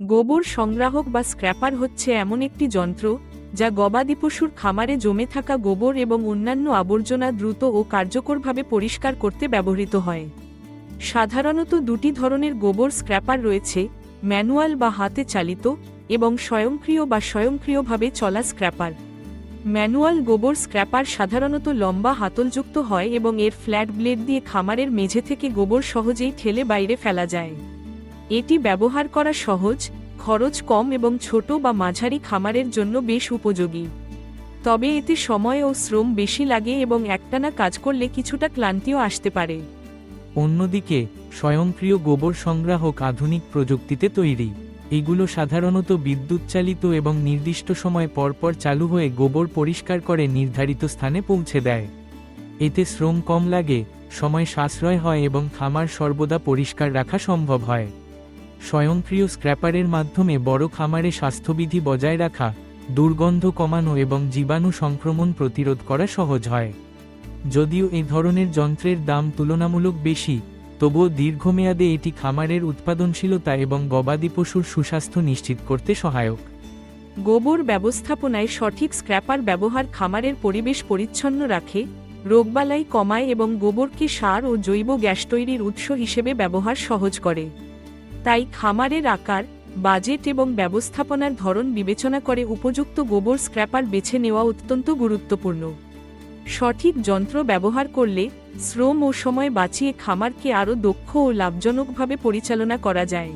গোবর সংগ্রাহক বা স্ক্র্যাপার হচ্ছে এমন একটি যন্ত্র যা গবাদি পশুর খামারে জমে থাকা গোবর এবং অন্যান্য আবর্জনা দ্রুত ও কার্যকরভাবে পরিষ্কার করতে ব্যবহৃত হয়। সাধারণত দুটি ধরনের গোবর স্ক্র্যাপার রয়েছে, ম্যানুয়াল বা হাতে চালিত, এবং স্বয়ংক্রিয় বা স্বয়ংক্রিয়ভাবে চলা স্ক্র্যাপার। ম্যানুয়াল গোবর স্ক্র্যাপার সাধারণত লম্বা হাতলযুক্ত হয় এবং এর ফ্ল্যাট ব্লেড দিয়ে খামারের মেঝে থেকে গোবর সহজেই ঠেলে বাইরে ফেলা যায়। এটি ব্যবহার করা সহজ, খরচ কম এবং ছোট বা মাঝারি খামারের জন্য বেশ উপযোগী। তবে এতে সময় ও শ্রম বেশি লাগে এবং একটানা কাজ করলে কিছুটা ক্লান্তিও আসতে পারে। অন্যদিকে, স্বয়ংক্রিয় গোবর সংগ্রাহক আধুনিক প্রযুক্তিতে তৈরি। এগুলো সাধারণত বিদ্যুৎ চালিত এবং নির্দিষ্ট সময় পরপর চালু হয়ে গোবর পরিষ্কার করে নির্ধারিত স্থানে পৌঁছে দেয়। এতে শ্রম কম লাগে, সময় সাশ্রয় হয় এবং খামার সর্বদা পরিষ্কার রাখা সম্ভব হয়। স্বয়ংক্রিয় স্ক্র্যাপারের মাধ্যমে বড় খামারে স্বাস্থ্যবিধি বজায় রাখা, দুর্গন্ধ কমানো এবং জীবাণু সংক্রমণ প্রতিরোধ করা সহজ হয়। যদিও এই ধরনের যন্ত্রের দাম তুলনামূলক বেশি, তবুও দীর্ঘমেয়াদে এটি খামারের উৎপাদনশীলতা এবং গবাদি পশুর সুস্বাস্থ্য নিশ্চিত করতে সহায়ক। গোবর ব্যবস্থাপনায় সঠিক স্ক্র্যাপার ব্যবহার খামারের পরিবেশ পরিচ্ছন্ন রাখে, রোগবালাই কমায় এবং গোবরকে সার ও জৈব গ্যাস তৈরির উৎস হিসেবে ব্যবহার সহজ করে। তাই খামারের আকার, বাজেট এবং ব্যবস্থাপনার ধরন বিবেচনা করে উপযুক্ত গোবর স্ক্র্যাপার বেছে নেওয়া অত্যন্ত গুরুত্বপূর্ণ। সঠিক যন্ত্র ব্যবহার করলে শ্রম ও সময় বাঁচিয়ে খামারকে আরও দক্ষ ও লাভজনকভাবে পরিচালনা করা যায়।